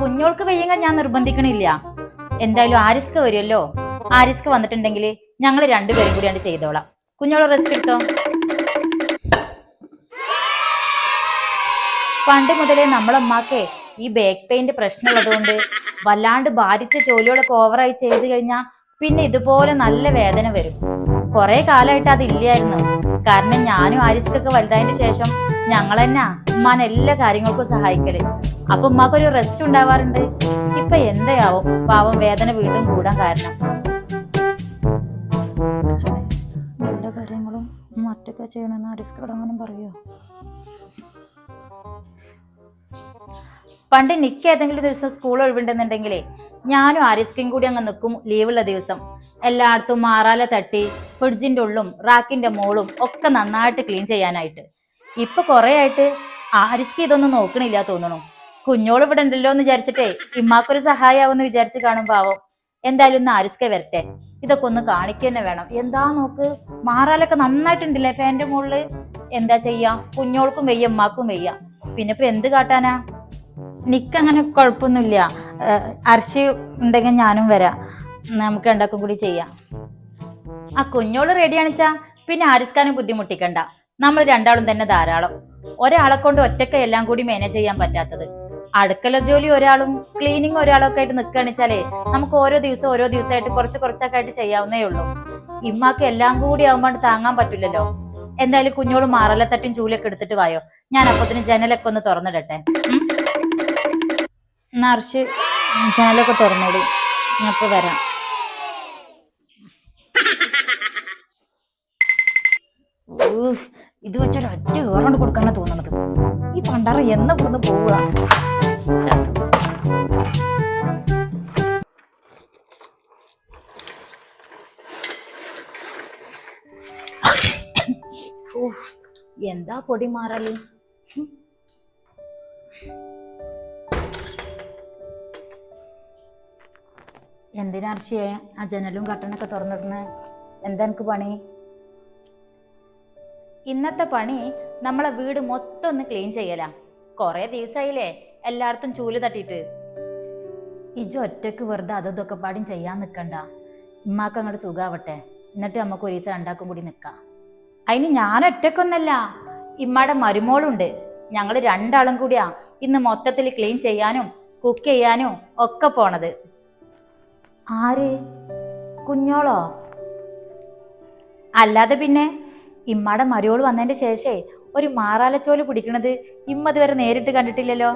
കുഞ്ഞോൾക്ക് വയ്യെങ്കിൽ ഞാൻ നിർബന്ധിക്കണില്ല. എന്തായാലും ആരിസ്ക വരുമല്ലോ. ആരിസ്ക വന്നിട്ടുണ്ടെങ്കിൽ ഞങ്ങൾ രണ്ടുപേരും കൂടിയാണ് ചെയ്തോളാം. കുഞ്ഞോൾ റെസ്റ്റ് എടുത്തോ? പണ്ട് മുതലേ നമ്മളമ്മക്കെ ഈ ബാക്ക് പെയിന്റ് പ്രശ്നമുള്ളതുകൊണ്ട് വല്ലാണ്ട് ബാധിച്ച ജോലികളൊക്കെ ഓവറായി ചെയ്തു കഴിഞ്ഞാൽ പിന്നെ ഇതുപോലെ നല്ല വേദന വരും. കുറെ കാലമായിട്ട് അതില്ലായിരുന്നു കാരണം ഞാനും ആരിസ്കൊക്കെ വലുതായതിനു ശേഷം ഞങ്ങൾ തന്നെ ഉമ്മാൻ എല്ലാ കാര്യങ്ങൾക്കും സഹായിക്കൽ. അപ്പൊ ഉമ്മാക്കൊരു റെസ്റ്റ് ഉണ്ടാവാറുണ്ട്? ഇപ്പൊ എന്തായാവും? പാവം വേദന വീണ്ടും കൂടാൻ കാരണം. എല്ലാ കാര്യങ്ങളും ചെയ്യണമെന്ന് ആരിസ്കോട് അങ്ങനെ പറയോ പണ്ട് നിക്ക് ഏതെങ്കിലും ദിവസം സ്കൂൾ ഒഴിവുണ്ടെന്നുണ്ടെങ്കിലേ ഞാനും ആരിസ്കയും കൂടി അങ്ങ് നിൽക്കും ലീവുള്ള ദിവസം. എല്ലായിടത്തും മാറാല തട്ടി ഫ്രിഡ്ജിന്റെ ഉള്ളും റാക്കിന്റെ മോളും ഒക്കെ നന്നായിട്ട് ക്ലീൻ ചെയ്യാനായിട്ട്. ഇപ്പൊ കൊറേ ആയിട്ട് ആരിസ്കി ഇതൊന്നും നോക്കണില്ല തോന്നണു. കുഞ്ഞോൾ ഇവിടെ ഉണ്ടല്ലോ എന്ന് വിചാരിച്ചിട്ടേ ഇമ്മാക്കൊരു സഹായാവെന്ന് വിചാരിച്ച് കാണും പാവം. എന്തായാലും ഒന്ന് ആരിസ്കെ വരട്ടെ. ഇതൊക്കെ ഒന്ന് കാണിക്കന്നെ വേണം. എന്താ നോക്ക്? മാറാലൊക്കെ നന്നായിട്ടുണ്ടല്ലേ ഫാൻറെ മുകളിൽ എന്താ ചെയ്യാ? കുഞ്ഞോൾക്കും വയ്യ ഉമ്മാക്കും വയ്യ. പിന്നെ ഇപ്പൊ എന്ത് കാട്ടാനാ? നിക്കങ്ങനെ കുഴപ്പമൊന്നുമില്ല. അർഷി ഉണ്ടെങ്കിൽ ഞാനും വരാം. നമുക്ക് രണ്ടാക്കും കൂടി ചെയ്യാം. ആ കുഞ്ഞോൾ റെഡിയാണിച്ചാ പിന്നെ ആരിസ്കാനും ബുദ്ധിമുട്ടിക്കണ്ട. നമ്മൾ രണ്ടാളും തന്നെ ധാരാളം. ഒരാളെ കൊണ്ട് ഒറ്റയ്ക്ക് എല്ലാം കൂടി മാനേജ് ചെയ്യാൻ പറ്റാത്തത്. അടുക്കള ജോലി ഒരാളും ക്ലീനിങ് ഒരാളും ഒക്കെ ആയിട്ട് നിൽക്കുകയാണെച്ചാലേ നമുക്ക് ഓരോ ദിവസം ഓരോ ദിവസമായിട്ട് കുറച്ച് കുറച്ചൊക്കെ ആയിട്ട് ചെയ്യാവുന്നേ ഉള്ളൂ. ഇമ്മാക്ക് എല്ലാം കൂടി ആവുമ്പോൾ താങ്ങാൻ പറ്റില്ലല്ലോ. എന്തായാലും കുഞ്ഞോട് മാറലത്തട്ടും ചൂലൊക്കെ എടുത്തിട്ട് വായോ. ഞാൻ അപ്പത്തിന് ജനലൊക്കെ ഒന്ന് തുറന്നിടട്ടെ. നർഷ് ജനലൊക്കെ തുറന്നോളൂ. ഞാൻ ഇപ്പൊ വരാം. ഇത് വെച്ചൊരു അറ്റ് ഏറണ്ട് കൊടുക്കാനാ തോന്നുന്നത് ഈ പണ്ടാറ എന്നെ ഇവിടുന്ന് പോവുക ചത്തു. എന്താ പൊടി മാറൽ ഹും. എന്തിനാ അർഷിയെ ആ ജനലും കട്ടനൊക്കെ തുറന്നിടുന്നത് എന്താ എനിക്ക് പണി ഇന്നത്തെ പണി നമ്മളെ വീട് മൊത്തം ഒന്ന് ക്ലീൻ ചെയ്യലാ കൊറേ ദിവസമായില്ലേ എല്ലായിടത്തും ചൂൽ തട്ടിയിട്ട്. ഇജ് ഒറ്റയ്ക്ക് വെറുതെ അതും ഇതൊക്കെ പാടും ചെയ്യാൻ നിൽക്കണ്ട ഉമ്മാക്ക് അങ്ങോട്ട് സുഖാവട്ടെ. എന്നിട്ട് നമുക്ക് ഒരു ദിവസം രണ്ടാക്കും കൂടി നിൽക്കാം അതിന് ഞാൻ ഒറ്റക്കൊന്നല്ല. ഇമ്മയുടെ മരുമോളുണ്ട്. ഞങ്ങൾ രണ്ടാളും കൂടിയാ ഇന്ന് മൊത്തത്തിൽ ക്ലീൻ ചെയ്യാനും കുക്ക് ചെയ്യാനും ഒക്കെ പോണത്. ആര്? കുഞ്ഞോളോ? അല്ലാതെ പിന്നെ ഇമ്മയുടെ മരുവോൾ വന്നതിന്റെ ശേഷേ ഒരു മാറാലച്ചോൽ പിടിക്കണത് ഇമ്മ ഇതുവരെ നേരിട്ട് കണ്ടിട്ടില്ലല്ലോ.